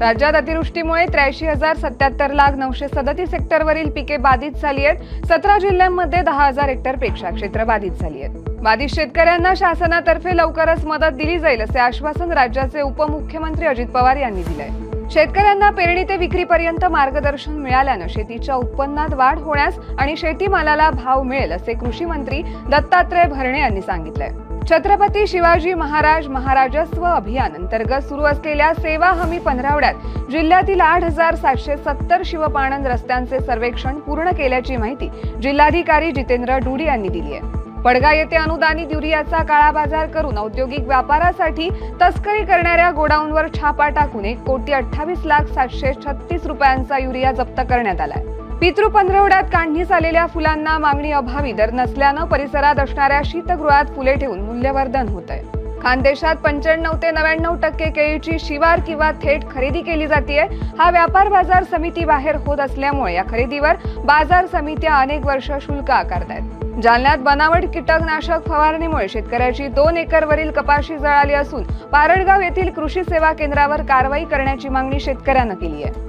राज्यात अतिवृष्टीमुळे त्र्याऐंशी हजार सत्याहत्तर लाख नऊशे सदतीस हेक्टरवरील पिके बाधित झाली आहेत. सतरा जिल्ह्यांमध्ये दहा हजार हेक्टरपेक्षा क्षेत्र बाधित झाली आहेत. बाधित शेतकऱ्यांना शासनातर्फे लवकरच मदत दिली जाईल असे आश्वासन राज्याचे उपमुख्यमंत्री अजित पवार यांनी दिलंय. शेतकऱ्यांना पेरणी ते विक्रीपर्यंत मार्गदर्शन मिळाल्यानं शेतीच्या उत्पन्नात वाढ होण्यास आणि शेतीमालाला भाव मिळेल असे कृषी मंत्री दत्तात्रय भरणे यांनी सांगितलंय. छत्रपती शिवाजी महाराज महाराजस्व अभियान अंतर्गत सुरू असलेल्या सेवा हमी पंधरावड्यात जिल्ह्यातील आठ हजार सातशे सत्तर शिवपाणंद रस्त्यांचे सर्वेक्षण पूर्ण केल्याची माहिती जिल्हाधिकारी जितेंद्र डुडी यांनी दिली आहे. पडगा येथे अनुदानित युरियाचा काळा बाजार करून औद्योगिक व्यापारासाठी तस्करी करणाऱ्या गोडाऊनवर छापा टाकून एक कोटी अठ्ठावीस लाख सातशे छत्तीस रुपयांचा युरिया जप्त करण्यात आलाय. पितृ पंधरवड्यात काढणीस आलेल्या फुलांना मागणी अभावी दर नसल्यानं परिसरात असणाऱ्या शीतगृहात फुले ठेवून मूल्यवर्धन होत आहे खानदेशात पंच्याण्णव ते नव्याण्णव टक्के केळीची शिवार किंवा थेट खरेदी केली जाते हा व्यापार बाजार समिती बाहेर होत असल्यामुळे या खरेदीवर बाजार समित्या अनेक वर्ष शुल्क आकारत आहेत जालन्यात बनावट कीटकनाशक फवारणीमुळे शेतकऱ्याची दोन एकरवरील कपाशी जळाली असून पारडगाव येथील कृषी सेवा केंद्रावर कारवाई करण्याची मागणी शेतकऱ्यानं केली आहे